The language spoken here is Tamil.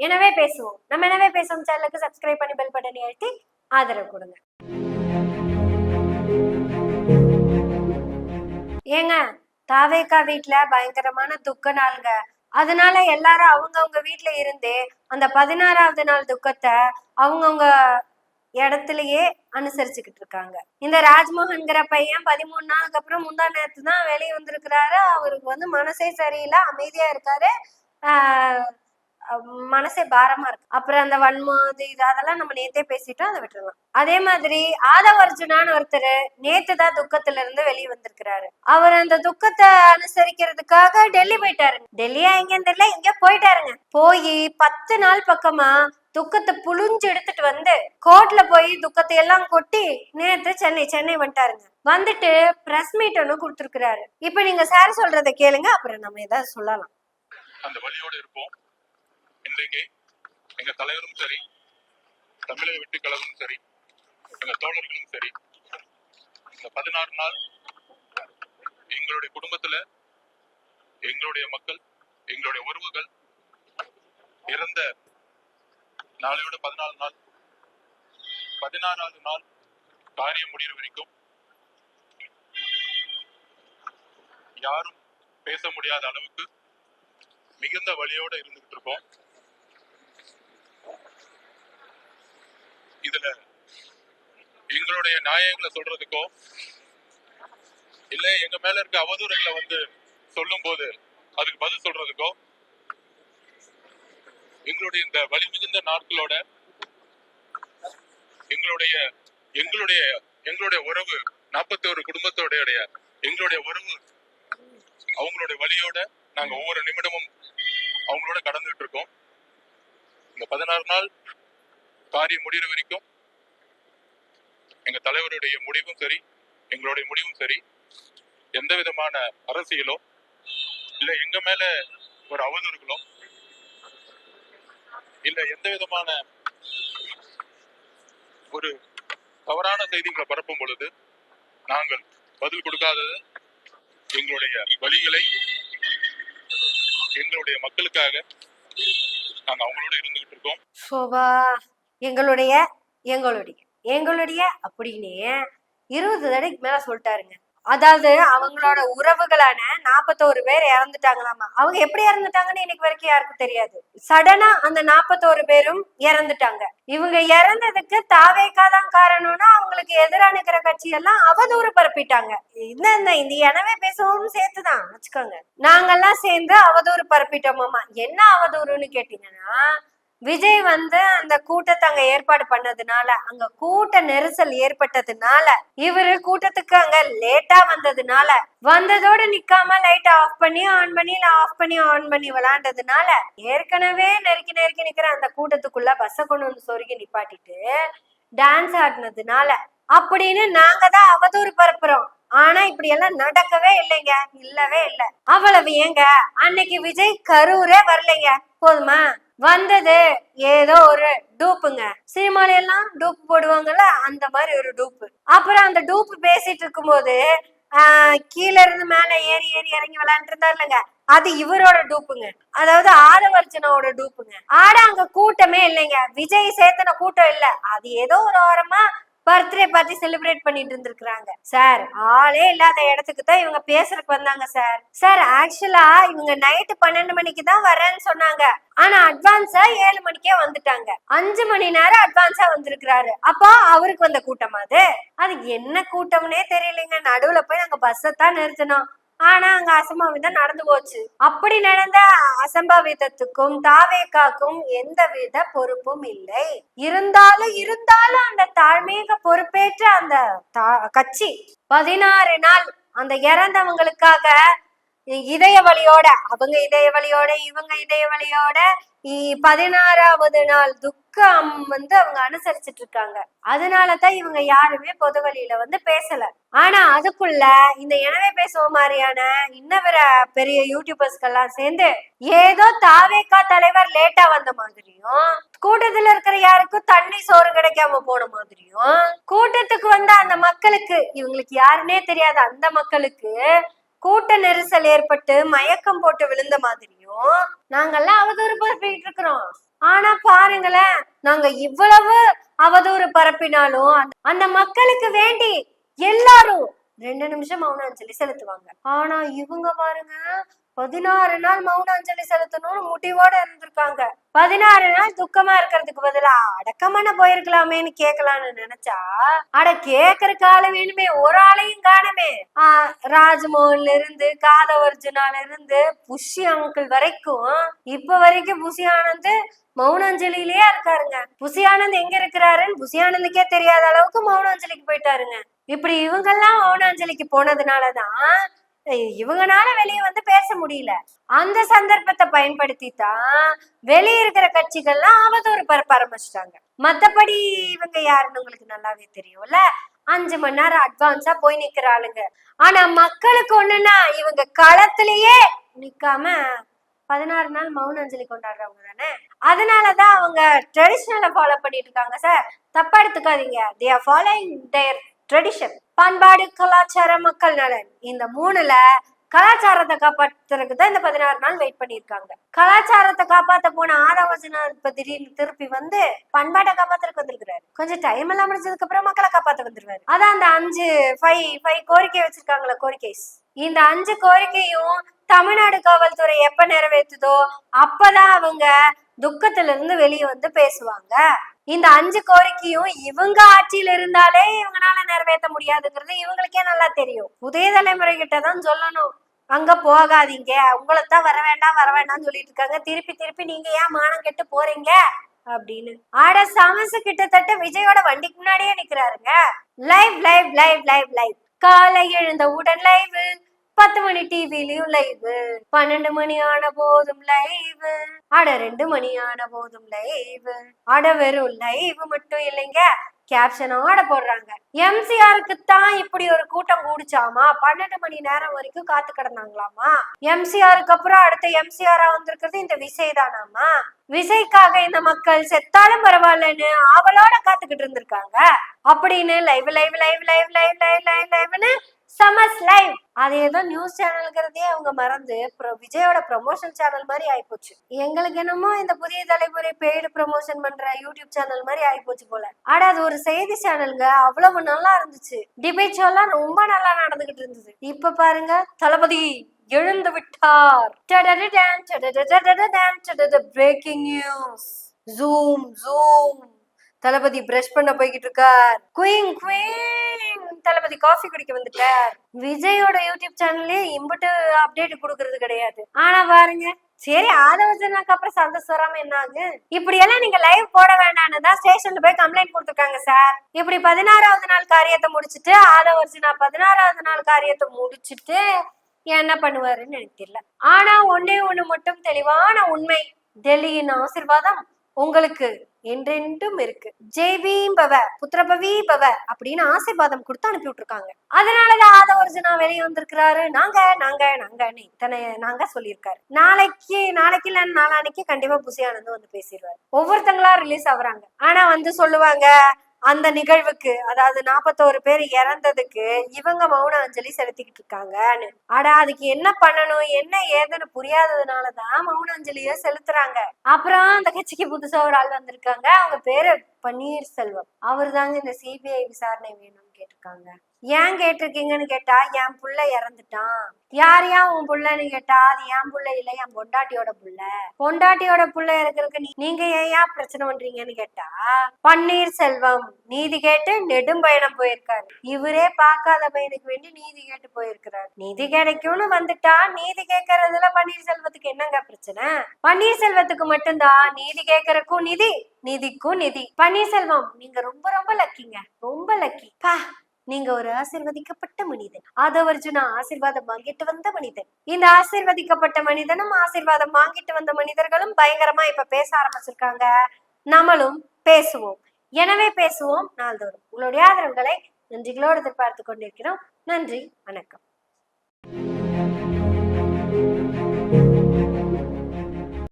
எனவே பேசுவோம். நம்ம எனவே பேசுவோம் சேனலுக்கு சப்ஸ்கிரைப் பண்ணி பெல் பட்டனை அழுத்தி ஆதரவு கொடுங்க. ஏங்க தாவேக்கா வீட்டுல பயங்கரமான துக்க நாளுங்க. அதனால எல்லாரும் அவங்கவுங்க வீட்டுல இருந்தே அந்த பதினாறாவது நாள் துக்கத்தை அவங்கவுங்க இடத்துலயே அனுசரிச்சுக்கிட்டு இருக்காங்க. இந்த ராஜ்மோகன்கிற பையன் பதிமூணு நாளுக்கு அப்புறம் முந்தா நேரத்து தான் வெளியே வந்திருக்கிறாரு. அவருக்கு வந்து மனசே சரியில்லை அமைதியா இருக்காரு. ஆஹ் மனசே பாரமா இருக்கு. அப்புறம் அந்த வன்மம் அது இது அதெல்லாம் நம்ம நேத்தே பேசிட்டோம் அதை விட்டுருவோம் அதே மாதிரி ஆதவ அர்ஜுனான்னு ஒருத்தர் நேத்து தான் துக்கத்துல இருந்து வெளியே வந்திருக்கிறாரு. அவர் அந்த துக்கத்தை அனுசரிக்கிறதுக்காக டெல்லி போயிட்டாரு. டெல்லியா எங்கன்னு தெரியல எங்க போயிட்டாருங்க. போய் பத்து நாள் பக்கமா துக்கத்தை புழிஞ்சு எடுத்துட்டு வந்து கோர்ட்ல போய் துக்கத்தை எல்லாம் கொட்டி நேத்து சென்னை சென்னை வந்துட்டாருங்க. வந்துட்டு பிரஸ் மீட் ஒன்று கொடுத்துருக்கிறாரு. இப்ப நீங்க சார் சொல்றதை கேளுங்க அப்புறம் நம்ம ஏதாவது சொல்லலாம். அந்த வழியோட இருப்போம். இன்றைக்கு எங்க தலைவரும் சரி தமிழக வெற்றி கழகமும் சரி எங்க தோழர்களும் சரி இந்த பதினாறு நாள் எங்களுடைய குடும்பத்துல எங்களுடைய மக்கள் எங்களுடைய உறவுகள் இறந்த நாளையோட பதினாலு நாள். பதினாறாவது நாள் காரியம் முடிகிற வரைக்கும் யாரும் பேச முடியாத அளவுக்கு மிகுந்த வழியோட இருந்துகிட்டு இருக்கோம். எங்களுடைய நியாயங்களை சொல்றதுக்கோ இல்ல எங்க மேல இருக்க அவதூறுகளை வந்து சொல்லும் போது அதுக்கு பதில் சொல்றதுக்கோ எங்களுடைய இந்த வலி மிகுந்த நாட்களோட எங்களுடைய எங்களுடைய எங்களுடைய உறவு நாற்பத்தி ஒரு குடும்பத்தோடைய எங்களுடைய உறவு அவங்களுடைய வழியோட நாங்க ஒவ்வொரு நிமிடமும் அவங்களோட கடந்துட்டு இருக்கோம். இந்த பதினாறு நாள் காரியம் முடிகிற வரைக்கும் எங்க தலைவருடைய முடிவும் சரி எங்களுடைய முடிவும் சரி. எந்த விதமான அரசியலோ இல்ல எங்க மேல ஒரு அவதூறுகளோ இல்ல எந்த விதமான ஒரு தவறான செய்திகளை பரப்பும் பொழுது நாங்கள் பதில் கொடுக்காதது எங்களுடைய வழிகளை எங்களுடைய மக்களுக்காக நாங்க அவங்களோட இருந்துகிட்டு இருக்கோம். எங்களுடைய எங்களுடைய. எங்களுடைய அப்படின்னு இருபது தடவைக்கு மேல சொல்லிட்டாருங்க. அதாவது அவங்களோட உறவுகளான நாற்பத்தோரு பேர் இறந்துட்டாங்களாமா? அவங்க எப்படி இறந்துட்டாங்கன்னு இன்னைக்கு வரைக்கும் யாருக்கும் தெரியாது. சடனா அந்த நாற்பத்தோரு பேரும் இறந்துட்டாங்க. இவங்க இறந்ததுக்கு தாவேக்கா தான் காரணம்னா அவங்களுக்கு எதிரானுக்கிற நிக்கிற கட்சி எல்லாம் அவதூறு பரப்பிட்டாங்க. இந்த இந்த இந்த எனவே பேசவும் சேர்த்துதான் வச்சுக்கோங்க. நாங்கெல்லாம் சேர்ந்து அவதூறு பரப்பிட்டோமாமா? என்ன அவதூறுன்னு கேட்டீங்கன்னா விஜய் வந்து அந்த கூட்டத்தை அங்க ஏற்பாடு பண்ணதுனால அங்க கூட்ட நெரிசல் ஏற்பட்டதுனால இவரு கூட்டத்துக்கு அங்க லேட்டா வந்ததுனால வந்ததோட நிக்காம லைட்டை ஆஃப் பண்ணி ஆன் பண்ணி ஆஃப் பண்ணி ஆன் பண்ணி விளாண்டதுனால ஏற்கனவே நெருக்கி நெருக்கி நிக்கிற அந்த கூட்டத்துக்குள்ள பஸ்ஸை கொண்டு வந்து சொருகி நிப்பாட்டிட்டு டான்ஸ் ஆடினதுனால அப்படின்னு நாங்க தான் அவதூறு பரப்புறோம். ஆனா இப்படி எல்லாம் நடக்கவே இல்லைங்க. இல்லவே இல்ல. அவ்வளவு ஏங்க? அன்னைக்கு விஜய் கரூரே வரலைங்க. போதுமா? வந்தது. ஏதோ ஒரு டூப்புங்க. சினிமால எல்லாம் டூப் போடுவாங்கல்ல அந்த மாதிரி ஒரு டூப்பு. அப்புறம் அந்த டூப்பு பேசிட்டு இருக்கும்போது கீழே இருந்து மேல ஏறி ஏறி இறங்கி விளையாண்டு இல்லைங்க. அது இவரோட டூப்புங்க. அதாவது ஆதவர்ஜனோட டூப்புங்க. ஆட அங்க கூட்டமே இல்லைங்க. விஜய் சேர்த்தன கூட்டம் இல்ல. அது ஏதோ ஒரு ஓரமா பர்த்டே பார்ட்டி செலிப்ரேட் பண்ணிட்டு இருந்திருக்கிறாங்க. சார் ஆளே இல்லாத இடத்துக்கு தான் இவங்க பேசுறதுக்கு வந்தாங்க சார். சார் ஆக்சுவலா இவங்க நைட்டு பன்னெண்டு மணிக்கு தான் வரேன்னு சொன்னாங்க. ஆனா அட்வான்ஸா ஏழு மணிக்கே வந்துட்டாங்க. அஞ்சு மணி நேரம் அட்வான்ஸா வந்திருக்கிறாரு. அப்போ அவருக்கு வந்த கூட்டமா அது. அது என்ன கூட்டம்னே தெரியலைங்க. நடுவுல போய் நாங்க பஸ்ஸை தான் நிறுத்தினோம். ஆனா அங்க அசம்பாவிதம் நடந்து போச்சு. அப்படி நடந்த அசம்பாவிதத்துக்கும் தாவேக்காக்கும் எந்தவித பொறுப்பும் இல்லை. இருந்தாலும் இருந்தாலும் அந்த தாழ்மீக பொறுப்பேற்ற அந்த தா- கட்சி பதினாறு நாள் அந்த இறந்தவங்களுக்காக இதய வழியோட அவங்க இதய வழியோட இவங்க இதய வழியோட இ- பதினாறாவது நாள் துக்கம் வந்து அவங்க அனுசரிச்சிட்டு இருக்காங்க அதனாலதான் இவங்க யாருமே பொது வழியில வந்து பேசல. ஆனா அதுக்குள்ள இந்த எனவே பேசுவோம் மாதிரியான இன்னவர பெரிய யூடியூபர்ஸ்கெல்லாம் சேர்ந்து ஏதோ தாவேக்கா தலைவர் லேட்டா வந்த மாதிரியும் கூட்டத்துல இருக்கிற யாருக்கும் தண்ணி சோறு கிடைக்காம போன மாதிரியும் கூட்டத்துக்கு வந்த அந்த மக்களுக்கு இவங்களுக்கு யாருன்னே தெரியாது அந்த மக்களுக்கு கூட்ட நெரிசல் ஏற்பட்டு மயக்கம் போட்டு விழுந்த மாதிரியும் நாங்கெல்லாம் அவதூறு பரப்பிட்டு இருக்கிறோம். ஆனா பாருங்களேன் நாங்க இவ்வளவு அவதூறு பரப்பினாலும் அந்த- மக்களுக்கு வேண்டி எல்லாரும் ரெண்டு நிமிஷம் மௌன அஞ்சலி செலுத்துவாங்க ஆனா இவங்க பாருங்க பதினாறு நாள் மௌன அஞ்சலி செலுத்தணும்னு முடிவோட இருந்திருக்காங்க. பதினாறு நாள் துக்கமா இருக்கிறதுக்கு பதிலா அடக்கமான போயிருக்கலாமேன்னு கேட்கலாம்னு நினைச்சா அட கேக்குறக்கு ஆளு வேணுமே ஒரு ஆளையும் காணுமே. ஆஹ் ராஜ்மோகன்ல இருந்து காதவர்ஜுனால இருந்து புஷி அங்கிள் வரைக்கும் இப்ப வரைக்கும் புஷி ஆனந்த் மௌனாஞ்சலியிலேயே இருக்காருங்க. புஷி ஆனந்த் எங்க இருக்கிறாருன்னு புஷி ஆனந்துக்கே தெரியாத அளவுக்கு மௌனாஞ்சலிக்கு போயிட்டாருங்க. இப்படி இவங்கெல்லாம் மௌனாஞ்சலிக்கு போனதுனாலதான் இவங்கனால வெளியே வந்து பேச முடியல. அந்த சந்தர்ப்பத்தை பயன்படுத்தி தான் வெளியே இருக்கிற கட்சிகள்லாம் அவதூறு பரப்ப ஆரம்பிச்சிட்டாங்க மத்தபடி இவங்க யாருன்னு உங்களுக்கு நல்லாவே தெரியும்ல? அஞ்சு மணி நேரம் அட்வான்ஸா போய் நிக்கிற ஆளுங்க. ஆனா மக்களுக்கு ஒண்ணுன்னா இவங்க களத்திலேயே நிக்காம பதினாறு நாள் மௌன அஞ்சலி கொண்டாடுறவங்க தானே? அதனாலதான் அவங்க ட்ரெடிஷ்னலை ஃபாலோ பண்ணிட்டு இருக்காங்க சார் தப்பா எடுத்துக்காதீங்க. They are following their tradition பண்பாடு கலாச்சாரம் மக்கள் நலன். இந்த மூணுல கலாச்சாரத்தை காப்பாத்துறதுக்கு தான் இந்த பதினாறு நாள் வெயிட் பண்ணியிருக்காங்க. கலாச்சாரத்தை காப்பாத்த போன ஆதவசனா இப்ப திடீர்னு திருப்பி வந்து பண்பாட்டை காப்பாத்துறதுக்கு வந்திருக்கிறாரு. கொஞ்சம் டைம் எல்லாம் முடிஞ்சதுக்கு அப்புறம் மக்களை காப்பாத்த வந்துருவாரு. அதான் அந்த அஞ்சு ஃபைவ் ஃபைவ் கோரிக்கை வச்சிருக்காங்களா கோரிக்கைஸ். இந்த அஞ்சு கோரிக்கையும் தமிழ்நாடு காவல்துறை எப்ப நிறைவேற்றுதோ அப்பதான் அவங்க துக்கத்துல இருந்து வெளியே வந்து பேசுவாங்க. இந்த அஞ்சு கோரிக்கையும் இவங்க ஆட்சியில இருந்தாலே இவங்களால நிறைவேற்ற முடியாதுங்கிறது இவங்களுக்கே நல்லா தெரியும். புதிய தலைமுறை கிட்ட தான் சொல்லணும். அங்க போகாதீங்க. உங்களை தான் வர வேண்டாம் வர வேண்டாம்னு சொல்லிட்டு இருக்காங்க. திருப்பி திருப்பி நீங்க ஏன் மானம் கெட்டு போறீங்க? அப்படின்னு. ஆட சமசு கிட்டத்தட்ட விஜயோட வண்டிக்கு முன்னாடியே நிக்கிறாருங்க. Live live live live live காலை எழுந்த உடன் லைவ் பத்து மணி டிவிலையும் லைவ் பன்னெண்டு மணி ஆன போதும் லைவ் அட ரெண்டு மணி ஆன போதும் லைவ் அட வெறும் லைவ் மட்டும் இல்லைங்க. கேப்ஷனோட போடுறாங்க. எம்சிஆருக்கு தான் இப்படி ஒரு கூட்டம் கூடிச்சாமா? பன்னெண்டு மணி நேரம் வரைக்கும் காத்து கிடந்தாங்களாமா? எம்சிஆருக்கு அப்புறம் அடுத்த எம்சிஆரா வந்திருக்கிறது இந்த விசய் தானாமா விசைக்காக இந்த மக்கள் செத்தாலும் பரவாயில்லன்னு ஆவலோட காத்துக்கிட்டு இருந்திருக்காங்க. அப்படின்னு live live live live live live live லைவ்னு சமஸ் லைவ் அதே தான் நியூஸ் சேனல்ங்கிறதே அவங்க மறந்து விஜயோட ப்ரமோஷன் சேனல் மாதிரி ஆயிப்போச்சு. எங்களுக்கு என்னமோ இந்த புதிய தலைமுறை பெய்டு ப்ரமோஷன் பண்ற யூடியூப் சேனல் மாதிரி ஆயிப்போச்சு போல. ஆனா அது ஒரு செய்தி சேனலுங்க அவ்வளவு நல்லா இருந்துச்சு. டிபேட் ஷோலாம் ரொம்ப நல்லா நடந்துகிட்டு இருந்தது. இப்ப பாருங்க தளபதி எழுந்து விட்டார். Breaking news zoom zoom Thalapathy brush பண்ண போய்கிட்டு இருக்கார் குயிங் குயிங் தளபதி காஃபி குடிக்க வந்துட்டார். விஜயோட யூடியூப் சேனல்லே இம்புட்டு அப்டேட் கொடுக்கறது கிடையாது. ஆனா பாருங்க சரி ஆதவஜனாக்கு அப்புறம் சந்தோஷம் வராம என்ன ஆகு இப்படி எல்லாம் நீங்க லைவ் போட வேண்டாம்னு தான் ஸ்டேஷன்ல போய் கம்ப்ளைண்ட் கொடுத்துருக்காங்க சார் இப்படி பதினாறாவது நாள் காரியத்தை முடிச்சிட்டு ஆதவர்ஜனா பதினாறாவது நாள் காரியத்தை முடிச்சிட்டு என்ன பண்ணுவாருன்னு எனக்கு தெரியல. ஆனா ஒன்னே ஒண்ணு மட்டும் தெளிவான உண்மை. டெல்லியின் ஆசிர்வாதம் உங்களுக்கு என்றென்றும் இருக்கு. ஜெய் பவ புத்திரபவி பவ அப்படின்னு ஆசீர்வாதம் கொடுத்து அனுப்பி விட்டுருக்காங்க. அதனாலதான் ஆதவர்ஜனா வெளியே வந்திருக்கிறாரு. நாங்க நாங்க நாங்கன்னு இத்தனை நாங்க சொல்லியிருக்காரு. நாளைக்கு நாளைக்கு இல்ல நாளானைக்கு கண்டிப்பா புசியானந்து வந்து பேசிடுவாரு. ஒவ்வொருத்தங்களா ரிலீஸ் ஆகுறாங்க. ஆனா வந்து சொல்லுவாங்க அந்த நிகழ்வுக்கு அதாவது நாற்பத்தோரு பேர் இறந்ததுக்கு இவங்க மௌன அஞ்சலி செலுத்திக்கிட்டு இருக்காங்கன்னு அட அதுக்கு என்ன பண்ணணும் என்ன ஏதுன்னு புரியாததுனாலதான் மௌன அஞ்சலிய செலுத்துறாங்க. அப்புறம் அந்த கட்சிக்கு புதுசா ஒரு ஆள் வந்திருக்காங்க. அவங்க பேரு பன்னீர்செல்வம் அவர் தாங்க இந்த சிபிஐ விசாரணை வேணும்னு கேட்டிருக்காங்க. ஏன் கேட்டிருக்கீங்கன்னு கேட்டா என் புள்ள இறந்துட்டான். யார் ஏன் உன் புள்ளன்னு கேட்டா அது என் புள்ள இல்ல என் பொண்டாட்டியோட புள்ள. பொண்டாட்டியோட புள்ள இருக்கிறதுக்கு நீ- நீங்க ஏன் ஏன் பிரச்சனை பண்றீங்கன்னு கேட்டா பன்னீர்செல்வம் நீதி கேட்டு நெடும் பயணம் போயிருக்காரு. இவரே பார்க்காத பையனுக்கு வேண்டி நீதி கேட்டு போயிருக்கிறார். நீதி கிடைக்கும்னு வந்துட்டா நீதி கேட்கறதுல பன்னீர்செல்வத்துக்கு என்னங்க பிரச்சனை? பன்னீர்செல்வத்துக்கு மட்டும்தான் நீதி கேட்கறதுக்கும் நிதி. நிதிக்கும் நிதி. பன்னீர்செல்வம் நீங்க ரொம்ப ரொம்ப லக்கிங்க. ரொம்ப லக்கி. பா நீங்க ஒரு ஆசிர்வதிக்கப்பட்ட மனிதன். ஆதவர்ஜுனா ஆசிர்வாதம் வாங்கிட்டு வந்த மனிதன். இந்த ஆசிர்வதிக்கப்பட்ட மனிதனும் ஆசிர்வாதம் வாங்கிட்டு வந்த மனிதர்களும் பயங்கரமா இப்ப பேச ஆரம்பிச்சிருக்காங்க. நம்மளும் பேசுவோம். எனவே பேசுவோம் நாள்தோறும். உங்களுடைய ஆதரவுகளை நன்றிகளோடு எதிர்பார்த்து கொண்டிருக்கிறோம். நன்றி வணக்கம்.